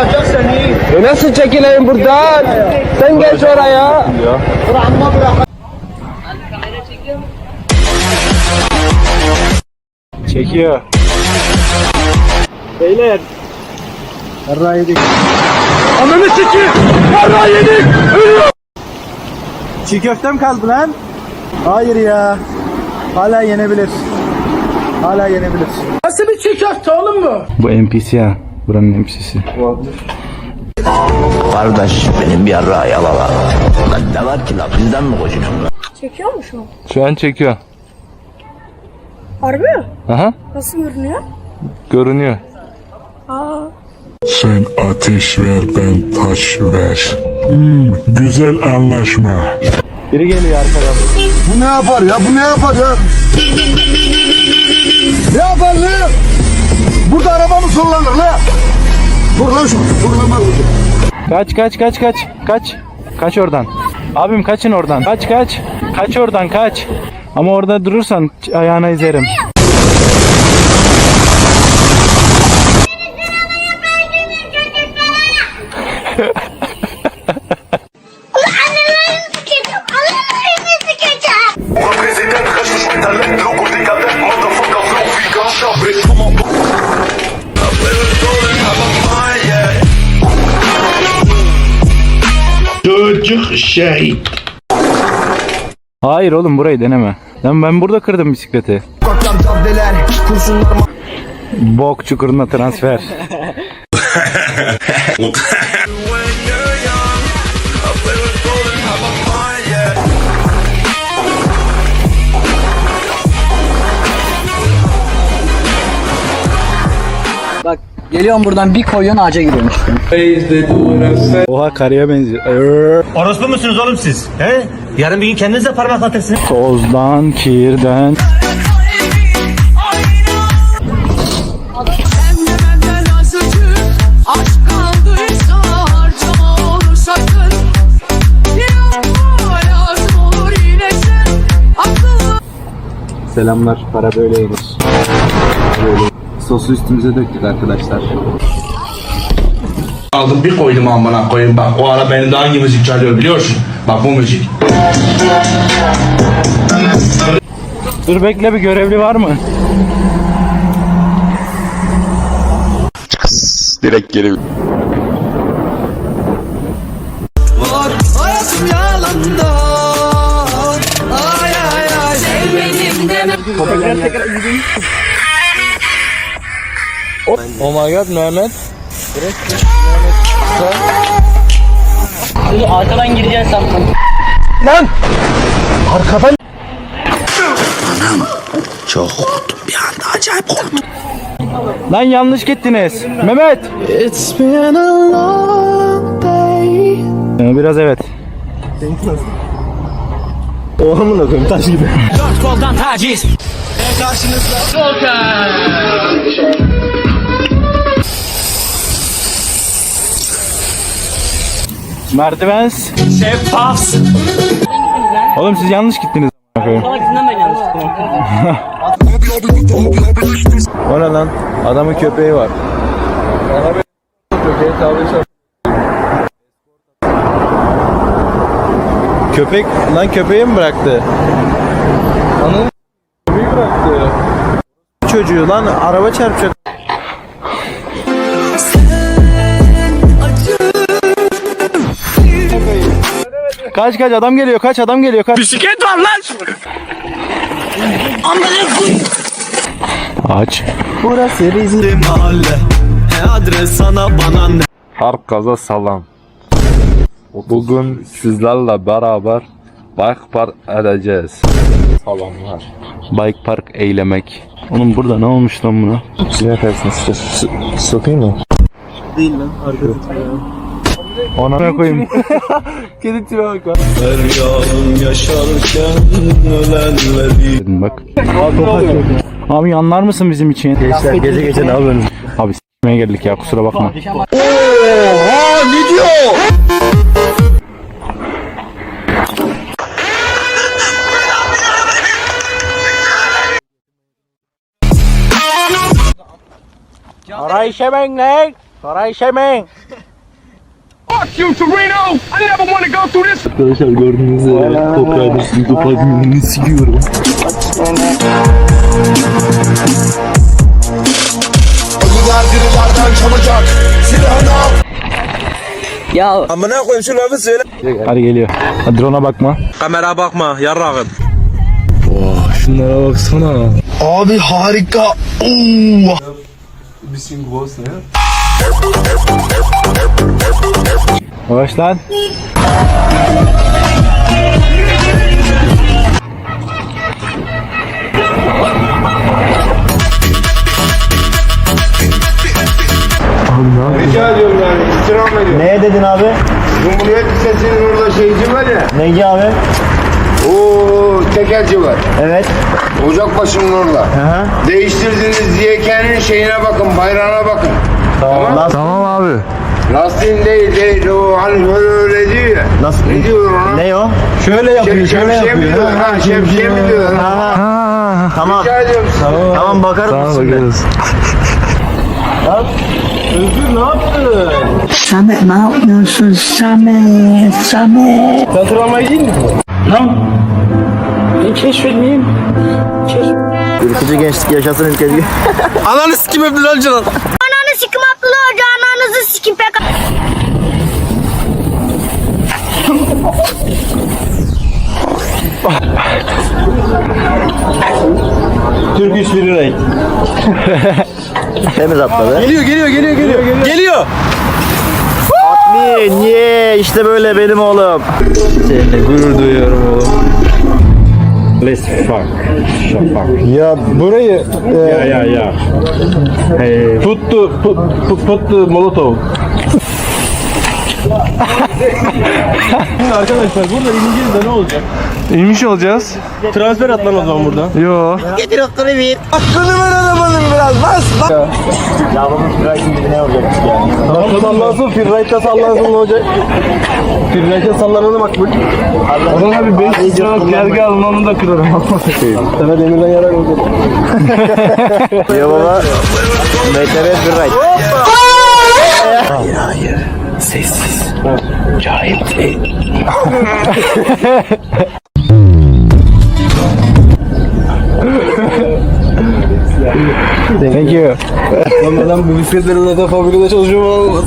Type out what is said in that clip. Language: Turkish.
Vuracak seni. E nasıl çekileyim buradan? Sen geç oraya. Bırakma bırak. Çekiyor. Beyler. Yarrağı yedik. Ananı çekeyim. Yarrağı yedik. Ölüyor. Çiğ köftem kaldı lan. Hayır ya. Hala yenebilir. Hala yenebilir. Nasıl bir çiğ köfte oğlum bu? Bu NPC ya. Buranın NPC'si. Kardeş benim bir yarrağı yalala. Lan ne var ki la bizden mi kocuğum? Çekiyor mu şu an? Şu an çekiyor. Harbi mi? Aha. Nasıl görünüyor? Görünüyor. Aa. Sen ateş ver ben taş ver. Hmm, güzel anlaşma. Biri geliyor arkadan. Bu ne yapar ya? Bu ne yapar ya? Ne yapar sollanır la? Dur lan şu. Dur lan. Kaç kaç kaç kaç. Kaç. Kaç oradan. Abim kaçın oradan. Kaç kaç. Kaç oradan kaç. Ama orada durursan ayağına ezerim. Şey. Hayır oğlum burayı deneme. Lan ben burada kırdım bisikleti. Bok çukuruna transfer. Bak geliyorum buradan bir koyuyorsun ağaca giriyormuş. Oha karıya benziyor. Orospu musunuz oğlum siz? He? Yarın bir gün kendinize parmaklatırsınız. Tozdan, kirden. Selamlar. Para böyle yenir. Böyle. Sosu üstümüze döktük arkadaşlar. Aldım bir koydum amına koyayım bak o ara benim de hangi müzik çalıyor biliyorsun? Bak bu müzik. Dur bekle bir görevli var mı? Direkt geri. Hayatım yalanda Ay ay ay Sevmedim deme Oh my god Mehmet. Arkadan gireceksin sen. Çok korktum bir anda acayip korktum. Lan yanlış gittiniz. Mehmet. It's been a long day Ee, Biraz evet. Merdivens. Şeffaf. Oğlum siz yanlış gittiniz. a**ına koyayım. O ne lan? Adamın köpeği var. Köpek lan köpeği mi bıraktı? Ananı köpeği bıraktı. Çocuğu lan araba çarpacak. Kaç kaç adam geliyor kaç adam geliyor kaç. Bisiklet var lan. Aç. Burası bizim mahalle. Adres sana bana ne? Herkese selam. Bugün sizlerle beraber bike park edeceğiz. Salamlar. Bike park eylemek. Oğlum burada ne olmuş lan buna? Ne yaparsın Sokayım mı? Ona koyayım. Kedi tipe bak lan. Dedim bak. Abi yanlar mısın bizim için? Gençler gece gece ne yapıyorsunuz? Abi s**meye geldik ya kusura bakma. Oha ne diyor? Arayışa ben ne? Saray Şemen. Arkadaşlar gördüğünüz üzere toprağın üstünde toprağın sikiyorum. Bunlar dirilerden çabucak. Silahını al. Ya Amına koyayım şu lafı söyle. Hadi geliyor. Hadi drone'a bakma. Kamera bakma yarrağım. Şunlara baksana. Abi harika. Oo. Yavaş lan. Rica ediyorum yani. İstirham ediyorum. Neye dedin abi? Cumhuriyet Lisesi'nin orada şeyci var ya. Neyci abi? Oo tekelci var. Evet. Ocakbaşı'nın orada. Hı Değiştirdiniz diye kendi şeyine bakın, bayrağına bakın. Tamam. Tamam abi. Lastiğin değil, değil. O hani böyle öyle diyor ya. Nasıl? Ne diyor ona? Ne o? Şöyle yapıyor, şöyle şemsiye yapıyor. mi diyor? Ha, şemsiye mi diyor? Ha, ha. Ha. Tamam. Rica ediyorum size. Tamam bakarım. Tamam şimdi. bakarız. Özgür ne yaptın? Samet ne yapıyorsun Samet? Samet. Sen travmayı değil mi? Lan. Ben keşfetmeyeyim. ülkücü gençlik yaşasın ülkeci. Ananı sikim Abdülhal Canan. Ananı sikim Abdullah Hoca ananızı sikim pek. Türk iş bir renk. Temiz atladı. Geliyor geliyor geliyor geliyor. Geliyor. Niye? İşte böyle benim oğlum. Seninle gurur duyuyorum oğlum. Let's fuck. Şafak. Ya burayı Ya ya ya. Hey. put the, put, put, put the molotov. Arkadaşlar burada İngilizce ne olacak? İnmiş olacağız. Transfer at lan o zaman burada. Yo. Ya bunun Firright'in gibi ne olacak yani? Sallansın Firright'ta sallansın ne olacak? Firright'ta sallananı makbul. Ona bir 500 liralık gergi alın onu da kırarım. Sana demirden yarar olacak. Diyor baba. MTV bir right. Thank you. Lan bu bisikletlerin zaten fabrikada çalışıyor mu?